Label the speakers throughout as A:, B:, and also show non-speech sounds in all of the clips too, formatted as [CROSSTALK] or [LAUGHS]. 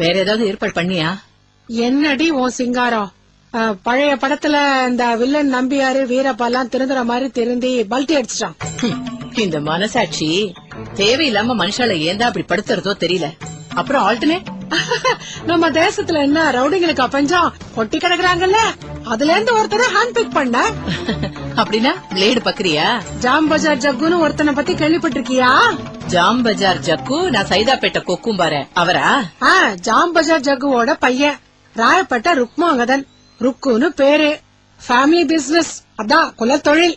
A: வேற ஏதாவது ஏற்பாடு பண்ணியா?
B: என்னடி உன் சிங்காரம்? பழைய படத்துல இந்த வில்லன் நம்பியாரு வீரப்பாலாம் திருந்துற மாதிரி திருந்தி பல்ட்டி அடிச்சிட்டான்.
A: இந்த மனசாட்சி தேவையில்லாம மனுஷால ஏந்தா அப்படி படுத்துறதோ தெரியல. அப்புறம் ஆல்டர்னேட் [LAUGHS]
B: நம்ம தேசத்துல என்ன ரவுடிங்களுக்கு அப்பஞ்சம்? கொட்டி கிடக்குறாங்கல்ல? அதுல இருந்து ஒருத்தரை ஹேண்ட் பிக் பண்ண. [LAUGHS]
A: அப்படின்னா பிளேடு பக்கறியா
B: ஜாம் பஜார் ஜக்குன்னு ஒருத்தனை பத்தி கேள்விப்பட்டிருக்கியா?
A: ஜாம் பஜார் ஜக்கு நான் சைதாப்பேட்டை கொக்கும் பாரு அவரா?
B: ஆ, ஜாம் பஜார் ஜக்குவோட பையன். ராயப்பேட்டை ருக்மாங்கதன். ருக்குன்னு பேரு. ஃபேமிலி பிசினஸ் அதான் குலத்தொழில்.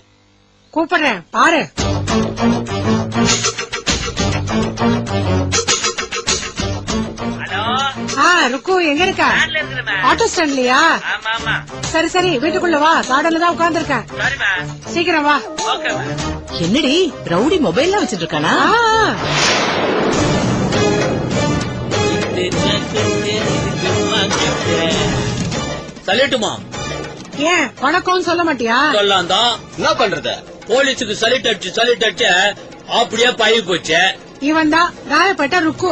B: கூப்பிடுறேன் பாரு. ருக்கு எங்க இருக்க? ஆட்டோ ஸ்டாண்ட்லயா
C: ஆமா ஆமா.
B: சரி சரி வீட்டுக்குள்ள வா. கார்டன்ல தான் உட்கார்ந்திருக்கேன்
C: சரிம்மா
B: சீக்கிரம் வா.
A: என்னடி ரவுடி மொபைல்லாம் வச்சிட்டு இருக்கானா
D: சலிட்டுமா
B: ஏன் வணக்கம்னு சொல்ல மாட்டியா?
D: சொல்லலாம் தான் என்ன பண்றது? போலீஸுக்கு சலிட் அடிச்சு சலிட் அடிச்சு அப்படியே பழகி போச்சு.
B: இவன் தான் ராயப்பேட்டை ருக்கு.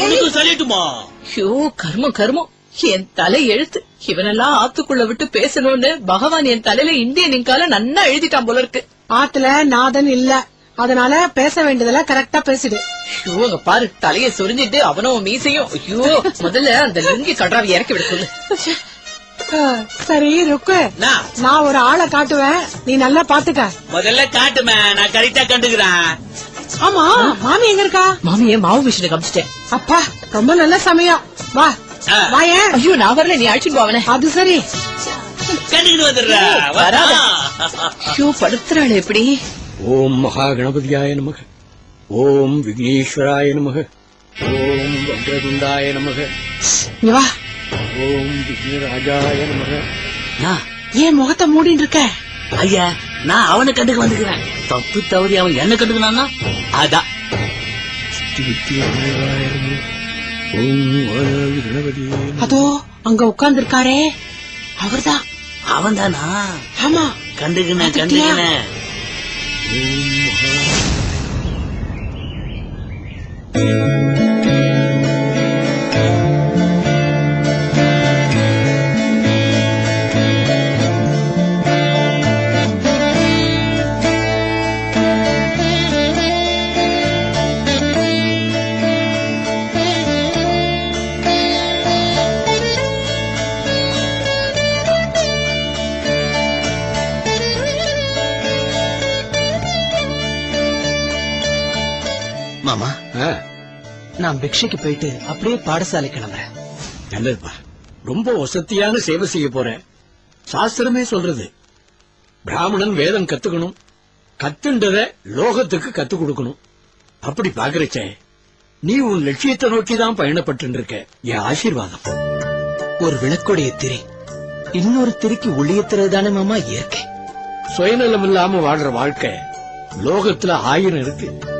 D: உனக்கு சலிட்டுமா
A: ஐயோ கர்மம் கர்மம். என் தலை எழுத்து. இவனெல்லாம் ஆத்துக்குள்ள விட்டு பேசணும்னு பகவான் என் தலையில இந்திய நிங்கால நன்னா எழுதிட்டான் போல இருக்கு
B: ஆத்துல நாதன் இல்ல. அதனால பேச வேண்டியதெல்லாம் கரெக்டா பேசிடு.
A: ஐயோ பாரு தலைய சொரிஞ்சிட்டு அவனும் மீசையும். ஐயோ முதல்ல அந்த லுங்கி கட்ராவை இறக்கி விட சொல்லு.
B: சரி ருக்கு? நான் ஒரு ஆளை காட்டுவேன். நீ நல்லா பாத்துக்க
D: முதல்ல காட்டுமே நான் கரெக்டா கண்டுக்கிறேன்.
B: ஆமா மாமி எங்க இருக்கா?
A: மாமியே மாவு மிஷினை காமிச்சிட்டேன்
B: அப்பா ரொம்ப நல்ல சமயம். வா. வாயேன்
A: ஐயோ நான் வரல நீ அழைச்சிட்டு போவனே
B: அது சரி.
D: கண்டுக்கிட்டு வந்துடுற.
A: வராத. ஐயோ படுத்துறாள் எப்படி?
E: ஓம் மகா கணபதியாய நமக. ஓம் விக்னேஸ்வராய நமக. ஓம் வக்ரதுண்டாய நமக.
B: வா.
E: ஓம் விக்னராஜாய நமக.
B: ஏன் முகத்தை மூடிட்டு இருக்க
D: ஐயா நான் அவனை கண்டுக்க வந்துக்கிறேன். தப்பு தவறி அவன் என்ன கண்டுக்கினான்னா அதான்.
B: அதோ அங்க உட்கார்ந்து இருக்காரே அவர்தான்
D: அவன் தானா
B: ஆமா
D: கண்டுக்கின? கண்டுக்கின
F: பிக்ஷைக்கு போயிட்டு அப்படியே பாடசாலை கிளம்புறேன்.
E: நல்லதுப்பா. ரொம்ப வசதியான சேவை செய்ய போறேன். சாஸ்திரமே சொல்றது. பிராமணன் வேதம் கத்துக்கணும். கத்துன்றத லோகத்துக்கு கத்து கொடுக்கணும். அப்படி பாக்குறச்சே நீ உன் லட்சியத்தை நோக்கி தான் பயணப்பட்டு இருக்க என் ஆசீர்வாதம்.
F: ஒரு விளக்குடைய திரி. இன்னொரு திரிக்கு ஒளியத்துறது தானே மாமா இயற்கை.
E: சுயநலம் இல்லாம வாழ்ற வாழ்க்கை லோகத்துல ஆயிரம் இருக்கு.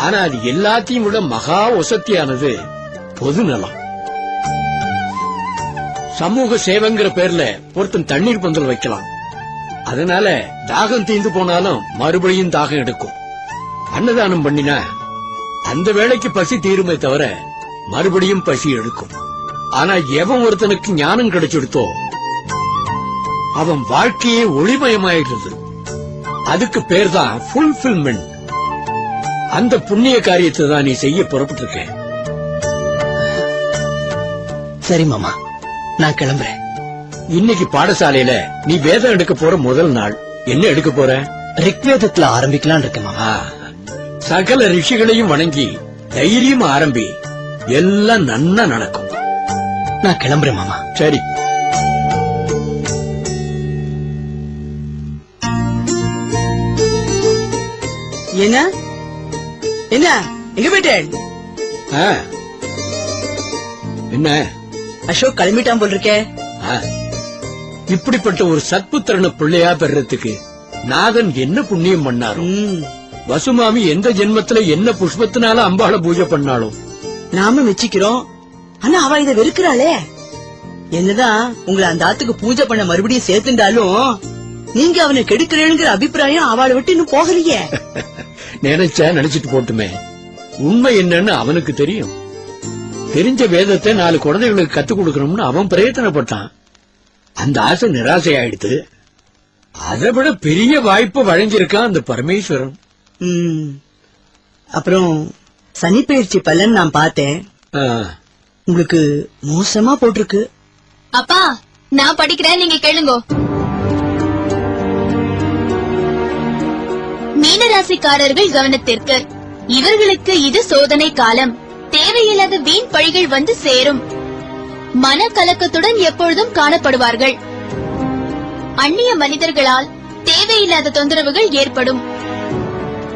E: ஆனா அது எல்லாத்தையும் விட மகா வசத்தியானது பொது நலம். சமூக சேவைங்கிற பேர்ல ஒருத்தன் தண்ணீர் பந்தல் வைக்கலாம். அதனால தாகம் தீந்து போனாலும் மறுபடியும் தாகம் எடுக்கும். அன்னதானம் பண்ணினா அந்த வேலைக்கு பசி தீருமே தவிர மறுபடியும் பசி எடுக்கும். ஆனா எவன் ஒருத்தனுக்கு ஞானம் கிடைச்சிடுத்தோ அவன் வாழ்க்கையே ஒளிமயமாயிடுறது அதுக்கு பேர் தான் ஃபுல்பில்மெண்ட் அந்த புண்ணிய காரியத்தை தான் நீ செய்ய புறப்பட்டு இருக்க
F: சரி மாமா. நான் கிளம்புறேன்.
E: இன்னைக்கு பாடசாலையில நீ வேதம் எடுக்க போற முதல் நாள். என்ன எடுக்க போற?
F: ரிக்வேதத்துல ஆரம்பிக்கலாம்னு இருக்கேன் மாமா.
E: சகல ரிஷிகளையும் வணங்கி தைரியமா ஆரம்பி எல்லாம் நன்னா நடக்கும்.
F: நான் கிளம்புறேன் மாமா.
E: சரி.
G: என்ன என்ன? எங்க போயிட்டேன்.
E: என்ன?
G: அசோக் கிளம்பிட்டான் போல் இருக்கே.
E: இப்படிப்பட்ட ஒரு சத்புத்திரன பிள்ளையா பெறறதுக்கு நாதன் என்ன புண்ணியம் பண்ணாரோ? வசுமாமி எந்த ஜென்மத்துல என்ன புஷ்பத்தினால அம்பாள பூஜை பண்ணாலும்
G: நாம மெச்சிக்கிறோம். ஆனா அவ இத வெறுக்கிறாளே. என்னதான் உங்களை அந்த ஆத்துக்கு பூஜை பண்ண மறுபடியும் சேர்த்துண்டாலும் நீங்க அவனை கெடுக்கிறேங்கிற அபிப்பிராயம் அவளை விட்டு இன்னும் போகலையே. [LAUGHS]
E: நினைச்சா நினைச்சிட்டு போட்டுமே. உண்மை என்னன்னு அவனுக்கு தெரியும். தெரிஞ்ச வேதத்தை நாலு குழந்தைகளுக்கு கத்துக் கொடுக்கணும்னு அவன் பிரயத்தனப்பட்டான். அந்த ஆசை நிராசை ஆயிடுத்து அதை விட பெரிய வாய்ப்பு வழங்கியிருக்கான் அந்த பரமேஸ்வரன்.
G: ம். அப்புறம் சனிப்பெயர்ச்சி பலன் நான் பார்த்தேன்.
E: ஆ,
G: உங்களுக்கு மோசமா போட்டிருக்கு.
H: அப்பா நான் படிக்கிறேன் நீங்க கேளுங்க. மீனராசிக்காரர்கள் கவனத்திற்கு. இவர்களுக்கு இது சோதனை காலம். தேவையில்லாத வீண் பழிகள் வந்து சேரும். மன கலக்கத்துடன் எப்பொழுதும் காணப்படுவார்கள். அந்நிய மனிதர்களால் தேவையில்லாத தொந்தரவுகள் ஏற்படும்.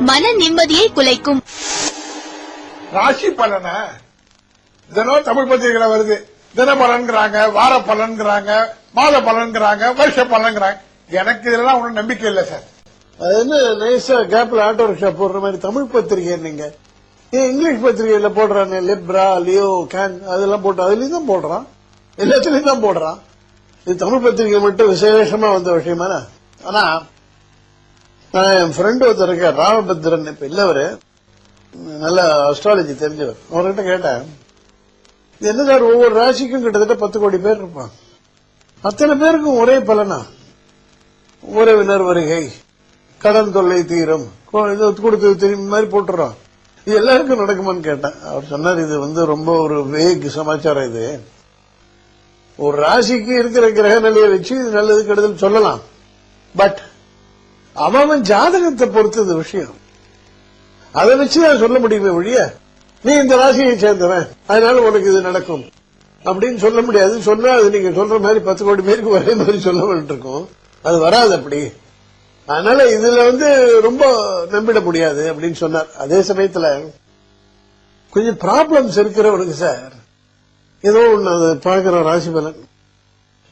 H: மன நிம்மதியை குலைக்கும்.
I: ராசி பலன. தினம் தமிழ் பத்திரிகையில வருது. தின பலன்கிறாங்க வார பலன்கிறாங்க மாத பலன்கிறாங்க வருஷ பலன்கிறாங்க. எனக்கு இதெல்லாம் ஒன்றும் நம்பிக்கை இல்லை சார். அது என்ன நைஸா கேப்ல ஆட்டோ ரிக்ஷா போடுற மாதிரி தமிழ் பத்திரிகை நீங்க. ஏன் இங்கிலீஷ் பத்திரிகையில போடுறானே லிப்ரா லியோ கேன் அதெல்லாம் போட்டு அதுலயும் தான் போடுறான். எல்லாத்துலயும் தான் போடுறான். இது தமிழ் பத்திரிகை மட்டும் விசேஷமா வந்த விஷயமா ஆனா நான் என் ஃப்ரெண்டு ஒருத்தர் இருக்கார் ராமபத்ரன். இப்ப இல்லவரு. நல்ல அஸ்ட்ராலஜி தெரிஞ்சவர். அவர்கிட்ட கேட்டேன். என்ன சார் ஒவ்வொரு ராசிக்கும் கிட்டத்தட்ட பத்து கோடி பேர் இருப்பான் அத்தனை பேருக்கும் ஒரே பலனா? உறவினர் வருகை. கடன் தொல்லை தீரும். இது கொடுத்து திரும்பி மாதிரி போட்டுறோம். இது எல்லாருக்கும் நடக்குமான்னு கேட்டேன். அவர் சொன்னார் இது வந்து ரொம்ப ஒரு வேக் சமாச்சாரம் இது. ஒரு ராசிக்கு இருக்கிற கிரக நிலையை வச்சு இது நல்லது கெடுதல் சொல்லலாம். பட் அவன் ஜாதகத்தை பொறுத்தது விஷயம். அதை வச்சு நான் சொல்ல முடியுமே ஒழிய நீ இந்த ராசியை சேர்ந்தவன் அதனால உனக்கு இது நடக்கும். அப்படின்னு சொல்ல முடியாது. சொன்னா அது நீங்க சொல்ற மாதிரி பத்து கோடி பேருக்கு ஒரே மாதிரி சொல்ல வேண்டியிருக்கும் அது வராது அப்படி. அதனால இதுல வந்து ரொம்ப நம்பிட முடியாது அப்படின்னு சொன்னார். அதே சமயத்துல கொஞ்சம் ப்ராப்ளம்ஸ் இருக்கிறவனுக்கு சார் ஏதோ ஒன்று அதை பார்க்கிற ராசி பலன்.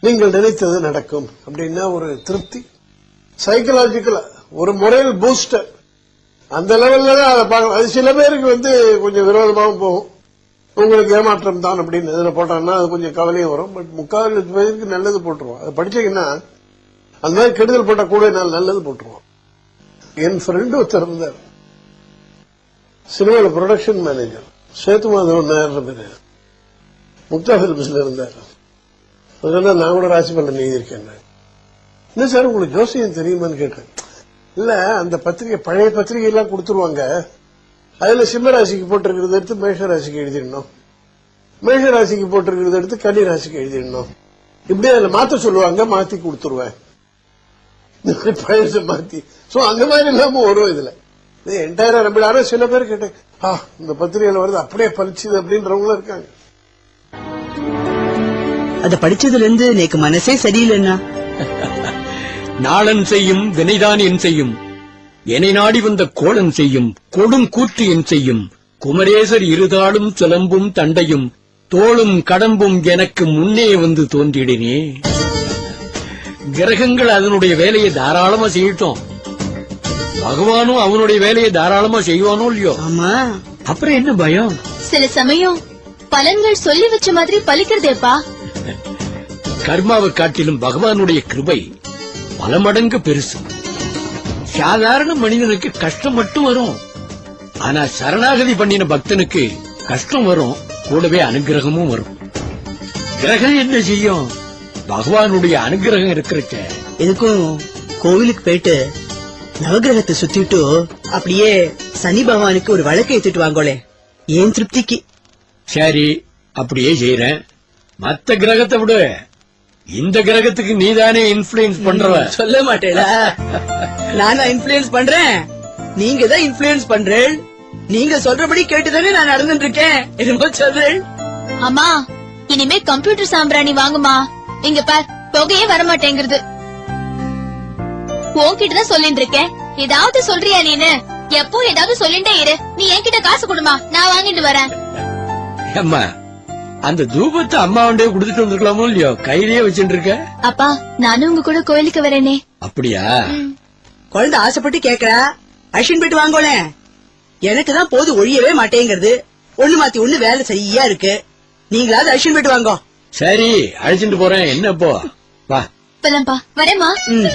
I: நீங்கள் நினைத்தது நடக்கும் அப்படின்னா ஒரு திருப்தி. சைக்கலாஜிக்கலா ஒரு முறையில் பூஸ்டர் அந்த லெவல்ல தான் அதை பார்க்கணும். அது சில பேருக்கு வந்து கொஞ்சம் விரோதமாகவும் போகும். உங்களுக்கு ஏமாற்றம் தான் அப்படின்னு இதுல போட்டாங்கன்னா அது கொஞ்சம் கவலையும் வரும். பட் முக்கால் பேருக்கு நல்லது போட்டுருவோம். அதை படிச்சீங்கன்னா அந்த மாதிரி கெடுதல் போட்டா கூட நாள் நல்லது போட்டுருவோம். என் ஃப்ரெண்டு ஒருத்தர் இருந்தார். சினிமாவில் ப்ரொடக்ஷன் மேனேஜர் சேத்து மாதவன் நாயர் பேரு முக்தா பிலிம்ஸ்ல இருந்தார். நான் கூட ராசி பலன் எழுதியிருக்கேன். என்ன சார் உங்களுக்கு ஜோசியம் தெரியுமான்னு கேட்டேன். இல்ல அந்த பத்திரிகை பழைய பத்திரிகை எல்லாம் கொடுத்துருவாங்க. அதுல சிம்ம ராசிக்கு போட்டிருக்கிறத எடுத்து மேஷ ராசிக்கு எழுதிடணும். மேஷ ராசிக்கு போட்டிருக்கிறத எடுத்து கன்னி ராசிக்கு எழுதிடணும். இப்படி அதுல மாத்த சொல்லுவாங்க மாத்தி கொடுத்துருவேன். பழச மாத்தி சோ அந்த மாதிரி இல்லாம வரும் இதுல. இது என்டையரா நம்பிட ஆனா சில பேர் கேட்டேன் ஆ இந்த பத்திரிகையில வருது அப்படியே பறிச்சுது அப்படின்றவங்களும் இருக்காங்க.
G: அத படிச்சதுல இருந்து எனக்கு மனசே சரியில்லைன்னா?
E: நாளன் செய்யும் வினைதான் என் செய்யும். என்னை நாடி வந்த கோளன் செய்யும் கொடும் கூற்று என் செய்யும். குமரேசர் இருதாளும் சிலம்பும் தண்டையும் தோளும் கடம்பும் எனக்கு முன்னே வந்து தோன்றிடினே. கிரகங்கள் அதனுடைய வேலையை தாராளமா செய்யட்டும். பகவானும் அவனுடைய வேலையை தாராளமா செய்வானோ இல்லையோ?
G: ஆமா.
E: அப்புறம் என்ன பயம்?
H: சில சமயம் பலன்கள் சொல்லி வச்ச மாதிரி பலிக்கிறதேப்பா
E: கர்மாவை காட்டிலும் பகவானுடைய கிருபை பல மடங்கு பெருசு. சாதாரண மனிதனுக்கு கஷ்டம் மட்டும் வரும். ஆனா சரணாகதி பண்ணின பக்தனுக்கு கஷ்டம் வரும். கூடவே அனுகிரகமும் வரும். கிரகம் என்ன செய்யும்? பகவானுடைய அனுகிரகம் இருக்கிறச்ச
G: எதுக்கும் கோவிலுக்கு போயிட்டு நவகிரகத்தை சுத்திட்டு அப்படியே சனி பகவானுக்கு ஒரு வழக்கு எடுத்துட்டு வாங்கோளே. ஏன் திருப்திக்கு?
E: சரி அப்படியே செய்யறேன் மத்த கிரகத்தை விட. இந்த கிரகத்துக்கு நீதானே இன்ஃபுளுன்ஸ் பண்றவ.
G: சொல்ல மாட்டேடா நானா இன்ஃபுளுயன்ஸ் பண்றேன். நீங்க தான் இன்ஃபுளுயன்ஸ் பண்றேன் நீங்க சொல்றபடி கேட்டுதானே நான் நடந்துட்டு இருக்கேன். என்னமோ சொல்றேன்
H: அம்மா இனிமே கம்ப்யூட்டர் சாம்பிராணி வாங்குமா? இங்க பார் புகையே வரமாட்டேங்கிறது. உன்கிட்ட தான் சொல்லிட்டு இருக்கேன் ஏதாவது சொல்றியா நீனு? எப்போ ஏதாவது சொல்லிட்டே இரு. நீ என்கிட்ட காசு கொடுமா நான் வாங்கிட்டு வரேன்.
E: அம்மா அந்த தூபத்தை அம்மாவண்டே கொடுத்துட்டு வந்திருக்கலாமோ இல்லையோ? கையிலேயே வச்சுட்டு இருக்க
H: அப்பா நானும் உங்க கூட கோயிலுக்கு வரேனே.
E: அப்படியா?
G: குழந்தை ஆசைப்பட்டு கேக்குறா அஷின் போயிட்டு வாங்கோளே. எனக்கு தான் போது ஒழியவே மாட்டேங்கிறது. ஒண்ணு மாத்தி ஒண்ணு வேலை சரியா இருக்கு. நீங்களாவது அஷின் போயிட்டு வாங்கோ.
E: சரி அழைச்சிட்டு போறேன். என்ன இப்போ வா.
H: இப்பதான்ப்பா வரேம்மா.
G: ம்.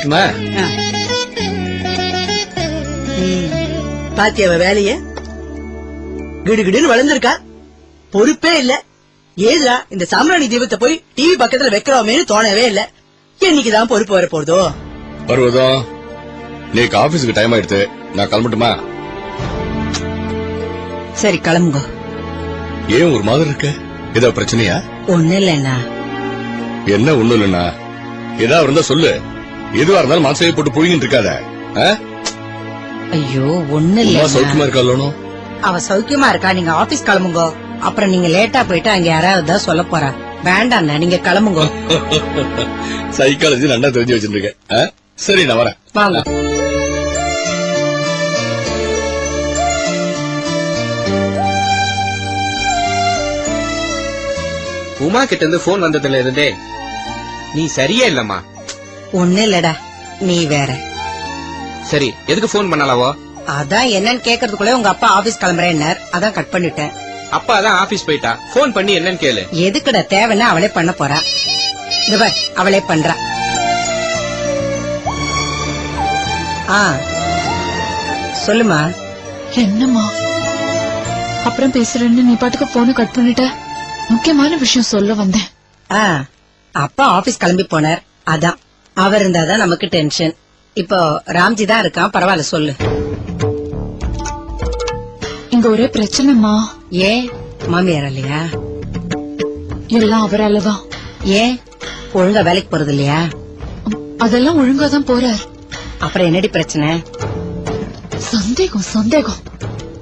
E: சும்மா
G: ஆ. ம். பாத்தியா அவ வேலைய? கிடுகிடுன்னு வளர்ந்திருக்கா. பொறுப்பே இல்ல. ஏதுடா இந்த சாம்ராணி தீபத்தை போய் டிவி பக்கத்துல வைக்கிறோமேனு தோணவே இல்ல. என்னைக்குதான் பொறுப்பு வர போறதோ?
J: பர்வதம் நீக்கு ஆபீஸுக்கு டைம் ஆயிடுத்து. நான் கிளம்பட்டுமா?
G: சரி கிளம்புங்க.
J: ஏன் ஒரு மாதிரி இருக்க? ஏதோ பிரச்சனையா?
G: ஒண்ணு இல்லைண்ணா
J: என்ன ஒண்ணும் இல்லைண்ணா ஏதா இருந்தா சொல்லு. எதுவா இருந்தாலும் மனசையே போட்டு புழுங்கிட்டு இருக்காத?
G: ஐயோ ஒண்ணு
J: உமா சௌக்கியமா இருக்காளோ
G: அவ சௌக்கியமா இருக்கா? நீங்க ஆபீஸ் கிளம்புங்க. அப்புறம் நீங்க லேட்டா போயிட்டு அங்க யாராவது தான் சொல்ல போறா. வேண்டாண்ணா நீங்க கிளம்புங்க.
J: சைக்காலஜி [LAUGHS] நல்லா தெரிஞ்சு வச்சிருக்கேன்? சரி நான் வரேன்.
G: வாங்க.
K: உமா கிட்ட இருந்து போன் வந்ததுல இருந்தே நீ சரியே இல்லம்மா?
G: ஒண்ணு இல்லடா நீ வேற.
K: சரி எதுக்கு போன் பண்ணலாவோ?
G: அதான் என்னன்னு கேக்குறதுக்குள்ள உங்க அப்பா ஆபீஸ் கிளம்புறேன்னார். அதான் கட் பண்ணிட்டேன்.
K: அப்பா தான் ஆபீஸ் போயிட்டா. போன் பண்ணி என்னன்னு கேளு.
G: எதுக்குடா தேவைன்னா அவளே பண்ண போறா. பார், அவளே பண்றா. ஆ சொல்லுமா.
L: என்னம்மா? அப்புறம் பேசுறேன்னு நீ பாட்டுக்கு போனை கட் பண்ணிட்ட? முக்கியமான விஷயம் சொல்ல வந்தேன்.
G: ஆ அப்பா ஆபீஸ் கிளம்பி போனார். அதான் அவர் இருந்தாதான் நமக்கு டென்ஷன் இப்போ ராம்ஜி தான் இருக்கான் பரவாயில்ல சொல்லு.
L: இங்க ஒரே பிரச்சனைமா
G: ஏன்? மாமியார் இல்லையா?
L: எல்லாம் அவராலதான்
G: ஏன்? ஒழுங்கா வேலைக்கு போறது இல்லையா?
L: அதெல்லாம் ஒழுங்கா தான் போறார்.
G: அப்புறம் என்னடி பிரச்சனை?
L: சந்தேகம் சந்தேகம்.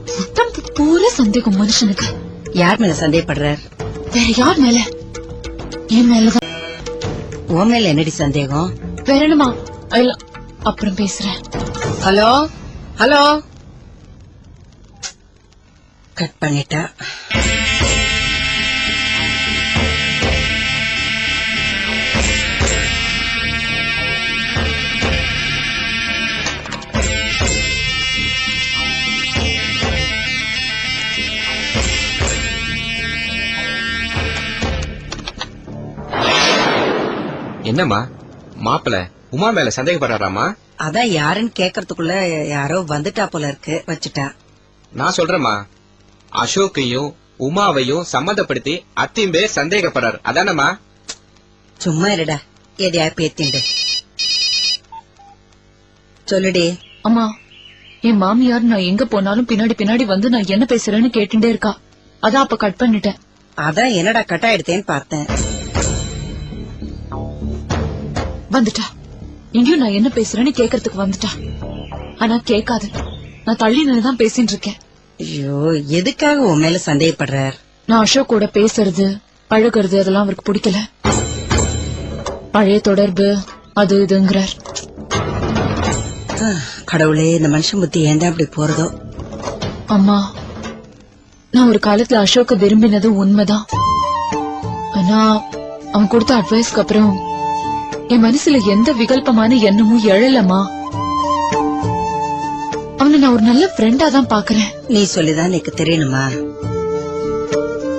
L: சுத்தம் பூரா சந்தேகம் மனுஷனுக்கு.
G: யார் மேல சந்தேகப்படுறார்?
L: வேற யார் மேல? என் மேலதான்.
G: உன் மேல என்னடி சந்தேகம்?
L: வேற என்னமா அப்புறம் பேசுறேன்.
G: ஹலோ? ஹலோ? கட் பண்ணிட்டா.
K: என்னம்மா? மாப்பிள உமா மேல சந்தேகப்படுறாராமா
G: அதான் யாருன்னு கேக்கறதுக்குள்ள யாரோ வந்துட்டா போல இருக்கு வச்சுட்டா.
K: நான் சொல்றேம்மா. அசோக்கையும் உமாவையும் சம்மந்தப்படுத்தி அத்தியும் பேர் சந்தேகப்படுறாரு. அதானம்மா?
G: சும்மா இருடா. எதையா பேத்திண்டு. சொல்லுடி.
L: அம்மா என் மாமியார் நான் எங்க போனாலும் பின்னாடி பின்னாடி வந்து நான் என்ன பேசுறேன்னு கேட்டுட்டே இருக்கா. அதான் அப்ப கட் பண்ணிட்டேன்.
G: அதான் என்னடா கட் ஆயிடுத்தேன்னு பார்த்தேன்.
L: வந்துட்டா. இங்கேயும் நான் என்ன பேசுறேன்னு கேக்குறதுக்கு வந்துட்டா. ஆனா கேட்காது நான் தள்ளி நின்னுதான் பேசிட்டு இருக்கேன்
G: ஐயோ எதுக்காக உன் மேல சந்தேகப்படுறார்?
L: நான் அசோக் கூட பேசுறது பழகுறது அதெல்லாம் அவருக்கு பிடிக்கல. பழைய தொடர்பு அது இதுங்கிறார்.
G: கடவுளே இந்த மனுஷன் புத்தி ஏன்டா அப்படி போறதோ?
L: அம்மா நான் ஒரு காலத்துல அசோக்க விரும்பினது உண்மைதான். ஆனா அவன் கொடுத்த அட்வைஸ்க்கு அப்புறம் என் மனசுல எந்த விகல்பமான எண்ணமும் எழலம்மா. அவனை நான் ஒரு நல்ல ஃப்ரெண்டா தான் பாக்குறேன்.
G: நீ சொல்லிதான் எனக்கு தெரியணுமா?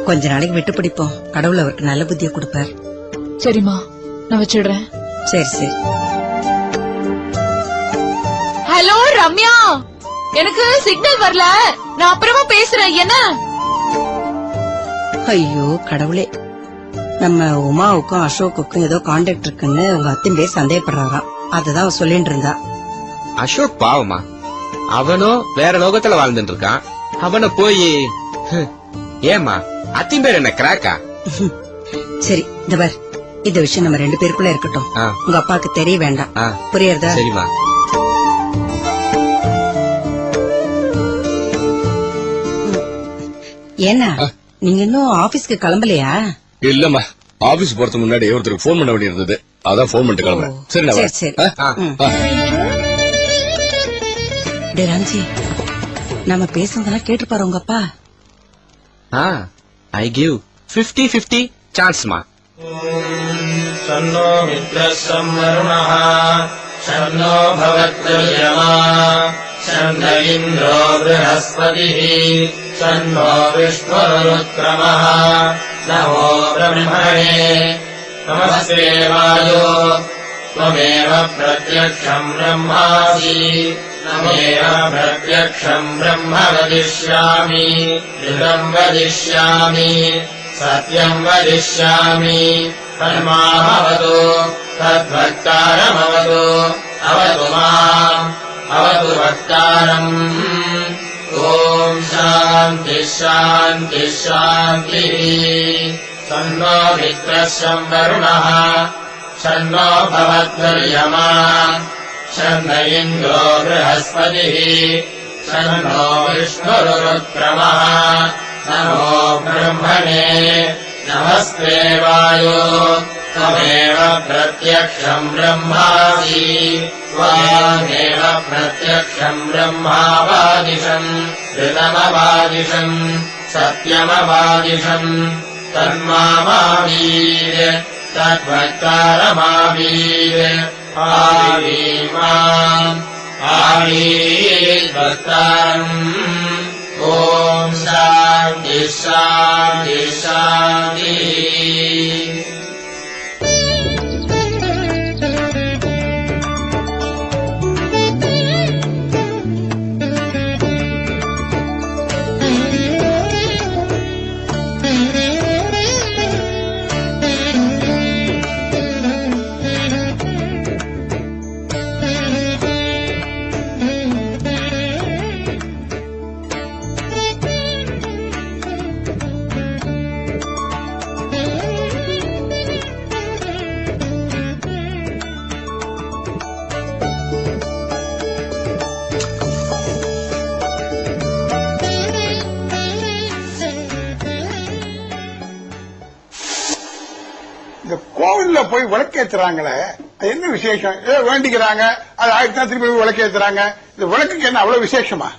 G: கொஞ்ச நாளைக்கு விட்டு பிடிப்போம். கடவுள் அவருக்கு நல்ல புத்திய கொடுப்பார்.
L: சரிம்மா நான் வச்சிடுறேன்.
G: சரி சரி.
L: ஹலோ ரம்யா! எனக்கு சிக்னல் வரல. நான் அப்புறமா பேசுறேன். என்ன?
G: ஐயோ கடவுளே. நம்ம உமாவுக்கும் அசோக்குக்கும் ஏதோ கான்டாக்ட் இருக்குன்னு உங்க அத்தின் பேர் சந்தேகப்படுறாராம் அதுதான் சொல்லிட்டு இருந்தா.
K: அசோக் பாவமா? அவனும் வேற லோகத்துல வாழ்ந்துட்டு இருக்கான். அவனை போய் ஏமா அத்தியும் பேர் என்ன கிராக்கா?
G: சரி இந்த பார். இந்த விஷயம் நம்ம ரெண்டு பேருக்குள்ள இருக்கட்டும். உங்க அப்பாவுக்கு தெரிய வேண்டாம். புரியுறதா?
K: சரிம்மா.
G: ஏன்னா நீங்க இன்னும் ஆபீஸ்க்கு கிளம்பலையா?
J: இல்லம்மா ஆபீஸ் போறதுக்கு முன்னாடி ஒருத்தருக்கு ஃபோன் பண்ண வேண்டியிருந்தது அதான் ஃபோன் பண்ணிட்டு கிளம்புறேன் சரி நான்
G: சரி
J: வரேன்.
G: சரி
J: ஆ?
K: ஆ.
G: ம்.
J: ஆ.
G: டேய் ராம்ஜி நம்ம பேசுனதெல்லாம் கேட்டுப்பாரு உங்க அப்பா
K: ah I give fifty fifty சான்ஸ்மா
F: Sanno मित्रः संवरुणः शन्नो भवत्वर्यमा शन्न इन्द्रो बृहस्पतिः शन्नो विष्णुरुक्रमः नमो ब्रह्मणे नमस्ते वायो त्वमेव प्रत्यक्षम् ब्रह्मासि त्वमेव प्रत्यक्षम् ब्रह्म वदिष्यामि ऋतम् वदिष्यामि सत्यम् वदिष्यामि तन्मामवतु तद्वक्तारमवतु अवतु माम् अवतु वक्तारम् ॐ शान्तिः सन्नो मित्रशम् वरुणः शन्नो भवद्वर्यमा शन्न इन्द्रो बृहस्पतिः शन्नो विष्णुरुक्रमः नमो ब्रह्मणे नमस्ते वायो त्वमेव प्रत्यक्षम् ब्रह्मासि। त्वामेव प्रत्यक्षम् ब्रह्मावादिशम् ऋतमवादिशम् सत्यमवादिशम् तन्मावीर तद्वक्तारमावीर आवीमाम् आवीर्वक्तारम् ॐ शान्ति शान्ति शान्तिः
I: போய் விளக்கேத்துறாங்களே? அது என்ன விசேஷம்? ஏதோ வேண்டிக்கிறாங்க. அது ஆயிரத்தி திருப்பி போய் விளக்கேத்துறாங்க. இந்த விளக்குக்கு என்ன அவ்வளவு விசேஷமா?